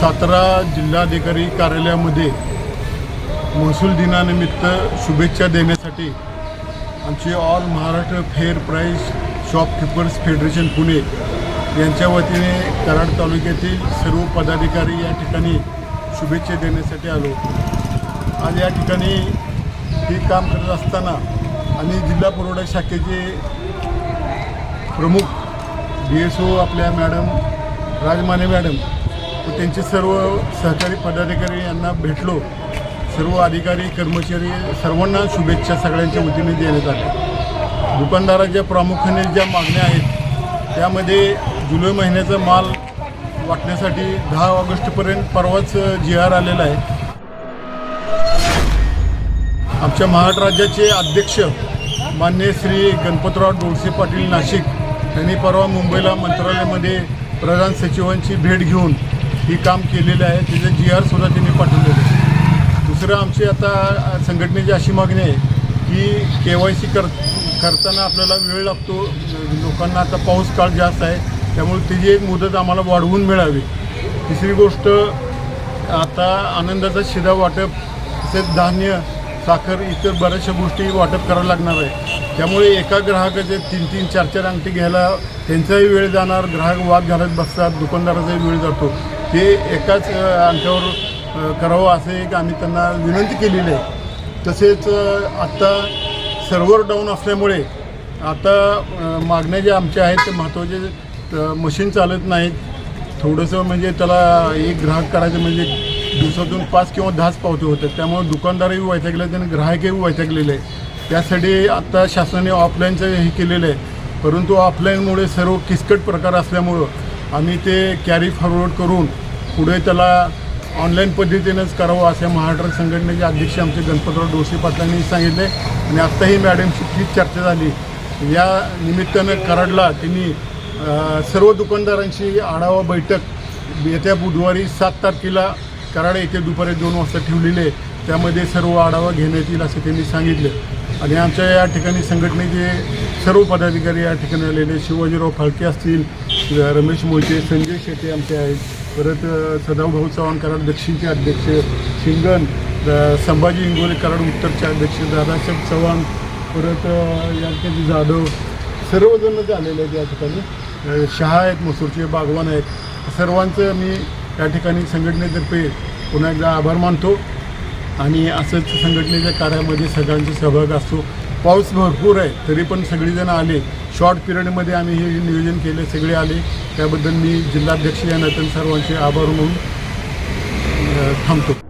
सातारा जिल्हाधिकारी कार्यालयामध्ये महसूल दिनानिमित्त शुभेच्छा देण्यासाठी आमची all Maharashtra fair price shopkeepers federation Pune यांच्या वतीने कराड तालुक्यातील सर्व पदाधिकारी या ठिकाणी शुभेच्छा देण्यासाठी आलो. आज या ठिकाणी हे काम करत असताना आणि जिल्हा पुरवठा शाखेचे प्रमुख डी एस ओ आपल्या मॅडम राजमाने मॅडम त्यांचे सर्व सहकारी पदाधिकारी यांना भेटलो. सर्व अधिकारी कर्मचारी सर्वांना शुभेच्छा सगळ्यांच्या वतीने देण्यात आल्या. दुकानदाराच्या प्रामुख्याने ज्या मागण्या आहेत त्यामध्ये जुलै महिन्याचा माल वाटण्यासाठी दहा ऑगस्टपर्यंत परवाच जी आर आलेला आहे. आमच्या महाराष्ट्र राज्याचे अध्यक्ष मान्य श्री गणपतराव डोळसे पाटील नाशिक यांनी परवा मुंबईला मंत्रालयामध्ये प्रधान सचिवांची भेट घेऊन ही काम केलेलं आहे त्याचं जी आर सुद्धा त्यांनी पाठवलेलं आहे. दुसरं आमची आता संघटनेची अशी मागणी आहे की के वाय सी कर करताना आपल्याला वेळ लागतो. लोकांना आता पाऊस काळ जास्त आहे त्यामुळे त्याची एक मुदत आम्हाला वाढवून मिळावी. तिसरी गोष्ट आता आनंदाचा शिधा वाटप तसेच धान्य साखर इतर बऱ्याचशा गोष्टी वाटप करायला लागणार आहे. त्यामुळे एका ग्राहकाचे तीन तीन चार चार अंगठी घ्यायला त्यांचाही वेळ जाणार ग्राहक वाद घालत बसतात दुकानदाराचाही वेळ जातो. ते एकाच अंकावर करावं असं एक आम्ही त्यांना विनंती केलेली आहे. तसेच आत्ता सर्व्हर डाऊन असल्यामुळे आता मागण्या ज्या आमच्या आहेत ते महत्त्वाचे मशीन चालत नाहीत. थोडंसं म्हणजे त्याला एक ग्राहक करायचं म्हणजे दिवसातून पाच किंवा दहाच पावते होतात. त्यामुळे दुकानदारही वैतागले आहेत आणि ग्राहकही वैतागलेले आहे त्यासाठी आत्ता शासनाने ऑफलाईनचं हे केलेलं आहे. परंतु ऑफलाईनमुळे सर्व किचकट प्रकार असल्यामुळं आम्ही ते कॅरी फॉरवर्ड करून पुढे त्याला ऑनलाईन पद्धतीनंच करावं अशा महाराष्ट्र संघटनेचे अध्यक्ष आमचे गणपतराव डोसे पाटलांनी सांगितले. आणि आत्ताही मॅडमशी तीच चर्चा झाली. या निमित्तानं कराडला त्यांनी सर्व दुकानदारांची आढावा बैठक येत्या बुधवारी सात तारखेला कराड येथे दुपारी दोन वाजता ठेवलेले त्यामध्ये सर्व आढावा घेण्यात येईल असं त्यांनी सांगितलं. आणि आमच्या या ठिकाणी संघटनेचे सर्व पदाधिकारी या ठिकाणी आलेले शिवाजीराव फाळके असतील रमेश मोहिते संजय शेट्टी आमचे आहेत. परत सदाभाऊ चव्हाण कराड दक्षिणचे अध्यक्ष शिंगण संभाजी इंगोले कराड उत्तरचे अध्यक्ष दादासाहेब चव्हाण परत यांच्याजी जाधव सर्वजण आलेले आहेत या ठिकाणी. शहा आहेत मसूरचे बागवान आहेत. सर्वांचं मी या ठिकाणी संघटनेतर्फे पुन्हा एकदा आभार मानतो. आणि असंच संघटनेच्या कार्यामध्ये सगळ्यांचा सहभाग असतो पाऊस भरपूर आहे तरी पण सगळेजण आले. शॉर्ट पिरियडमध्ये आम्ही हे नियोजन केले सगळे आले. त्याबद्दल मी जिल्हाध्यक्ष या नात्याने सर्वांचे आभार म्हणून थांबतो.